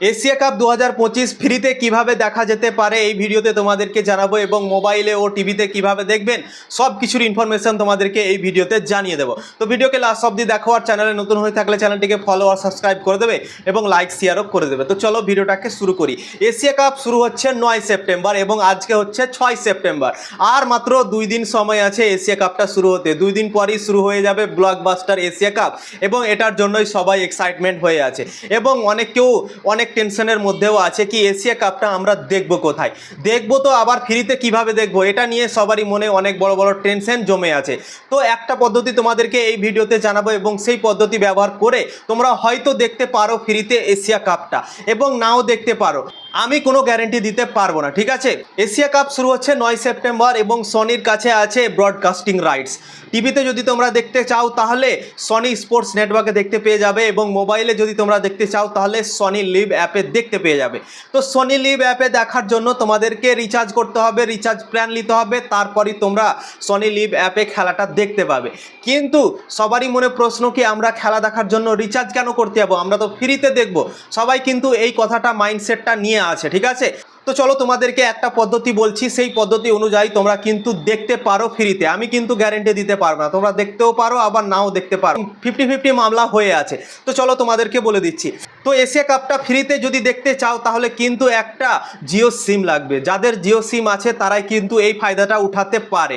Asia cup দু হাজার পঁচিশ ফ্রিতে কীভাবে দেখা যেতে পারে এই ভিডিওতে তোমাদেরকে জানাব এবং মোবাইলে ও টিভিতে কীভাবে দেখবেন সব কিছুর ইনফরমেশন তোমাদেরকে এই ভিডিওতে জানিয়ে দেবো। তো ভিডিওকে লাস্ট অব্দি দেখো আর চ্যানেলে নতুন হয়ে থাকলে চ্যানেলটিকে ফলো আর সাবস্ক্রাইব করে দেবে এবং লাইক শেয়ারও করে দেবে। তো চলো ভিডিওটাকে শুরু করি। এশিয়া কাপ শুরু হচ্ছে নয় সেপ্টেম্বর এবং আজকে হচ্ছে ছয় সেপ্টেম্বর। আর মাত্র দুই দিন সময় আছে এশিয়া কাপটা শুরু হতে। দুই দিন পরই শুরু হয়ে যাবে ব্লকবাস্টার এশিয়া কাপ এবং এটার জন্যই সবাই এক্সাইটমেন্ট হয়ে আছে। এবং অনেক কেউ, অনেক টেনশনের মধ্যেও আছে কি এশিয়া কাপটা আমরা দেখব কোথায়? দেখব তো আবার ফ্রিতে কীভাবে দেখব? এটা নিয়ে সবারই মনে অনেক বড় বড় টেনশন জমে আছে। তো একটা পদ্ধতি তোমাদেরকে এই ভিডিওতে জানাব এবং সেই পদ্ধতি ব্যবহার করে তোমরা হয়তো দেখতে পারো ফ্রিতে এশিয়া কাপটা এবং নাও দেখতে পারো। আমি কোনো গ্যারেন্টি দিতে পারব না, ঠিক আছে? এশিয়া কাপ শুরু হচ্ছে নয় সেপ্টেম্বর এবং সনির কাছে আছে ব্রডকাস্টিং রাইটস টিভিতে যদি তোমরা দেখতে চাও তাহলে সনি স্পোর্টস নেটওয়ার্কে দেখতে পেয়ে যাবে এবং মোবাইলে যদি তোমরা দেখতে চাও তাহলে সনি লিভ অ্যাপে দেখতে পেয়ে যাবে। তো সনি লিভ অ্যাপে দেখার জন্য তোমাদেরকে রিচার্জ করতে হবে রিচার্জ প্ল্যান নিতে হবে, তারপরই তোমরা সনি লিভ অ্যাপে খেলাটা দেখতে পাবে। কিন্তু সবারই মনে প্রশ্ন কি, আমরা খেলা দেখার জন্য রিচার্জ কেন করতে যাব? আমরা তো ফ্রিতে দেখব। সবাই কিন্তু এই কথাটা মাইন্ডসেটটা নিয়ে আছে, ঠিক আছে? তো চলো তোমাদেরকে একটা পদ্ধতি বলছি, সেই পদ্ধতি অনুযায়ী তোমরা কিন্তু দেখতে পারো ফ্রিতে। আমি কিন্তু গ্যারেন্টি দিতে পারব না। তোমরা দেখতেও পারো, আবার নাও দেখতে পারো। ফিফটি ফিফটি মামলা হয়ে আছে। তো চলো তোমাদেরকে বলে দিচ্ছি। তো এশিয়া কাপটা ফ্রিতে যদি দেখতে চাও, তাহলে কিন্তু একটা জিও সিম লাগবে। যাদের জিও সিম আছে, তারাই কিন্তু এই ফায়দাটা উঠাতে পারে।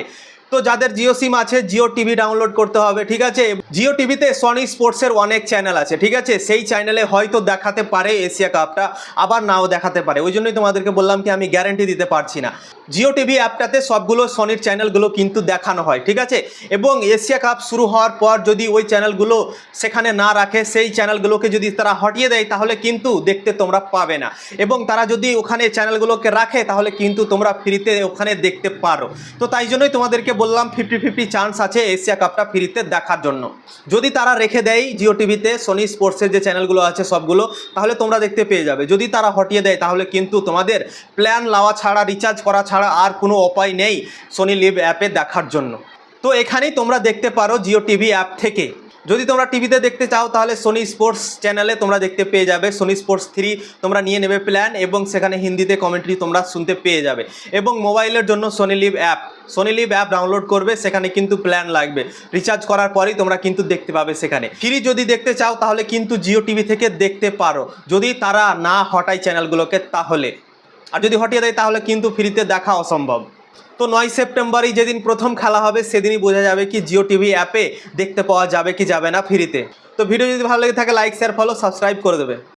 তো যাদের জিও সিম আছে, জিও টিভি ডাউনলোড করতে হবে, ঠিক আছে? জিও টিভিতে সনি স্পোর্টসের অনেক চ্যানেল আছে, ঠিক আছে? সেই চ্যানেলে হয়তো দেখাতে পারে এশিয়া কাপটা আবার নাও দেখাতে পারে। ওই জন্যই তোমাদেরকে বললাম কি, আমি গ্যারেন্টি দিতে পারছি না। জিও টিভি অ্যাপটাতে সবগুলো সনির চ্যানেলগুলো কিন্তু দেখানো হয়, ঠিক আছে? এবং এশিয়া কাপ শুরু হওয়ার পর যদি ওই চ্যানেলগুলো সেখানে না রাখে, সেই চ্যানেলগুলোকে যদি তারা হটিয়ে দেয়, তাহলে কিন্তু দেখতে তোমরা পাবে না। এবং তারা যদি ওখানে চ্যানেলগুলোকে রাখে, তাহলে কিন্তু তোমরা ফ্রিতে ওখানে দেখতে পারো। তো তাই জন্যই তোমাদেরকে বললাম ফিফটি ফিফটি চান্স আছে এশিয়া কাপটা ফ্রিতে দেখার জন্য। যদি তারা রেখে দেয় জিও টিভিতে সোনি স্পোর্টসের যে চ্যানেলগুলো আছে সবগুলো, তাহলে তোমরা দেখতে পেয়ে যাবে। যদি তারা হটিয়ে দেয়, তাহলে কিন্তু তোমাদের প্ল্যান লাওয়া ছাড়া রিচার্জ করা ছাড়া আর কোনো উপায় নেই সোনি লিভ অ্যাপে দেখার জন্য। তো এখানেই তোমরা দেখতে পারো জিও টিভি অ্যাপ থেকে। যদি তোমরা টিভিতে দেখতে চাও, তাহলে সোনি স্পোর্টস চ্যানেলে তোমরা দেখতে পেয়ে যাবে। সোনি স্পোর্টস থ্রি তোমরা নিয়ে নেবে প্ল্যান এবং সেখানে হিন্দিতে কমেন্ট্রি তোমরা শুনতে পেয়ে যাবে। এবং মোবাইলের জন্য Sony Liv app Sony Liv app download করবে, সেখানে কিন্তু প্ল্যান লাগবে। রিচার্জ করার পরেই তোমরা কিন্তু দেখতে পাবে সেখানে। ফ্রি যদি দেখতে চাও, তাহলে কিন্তু জিও টিভি থেকে দেখতে পারো। যদি তারা না হটায় চ্যানেলগুলোকে তাহলে। আর যদি হটিয়ে দেয়, তাহলে কিন্তু ফ্রিতে দেখা অসম্ভব। তো নয় সেপ্টেম্বরই যেদিন প্রথম খেলা হবে, সেদিনই বোঝা যাবে কি জিও টিভি অ্যাপে দেখতে পাওয়া যাবে কি যাবে না ফ্রিতে। তো ভিডিও যদি ভালো লেগে থাকে লাইক শেয়ার ফলো সাবস্ক্রাইব করে দেবে।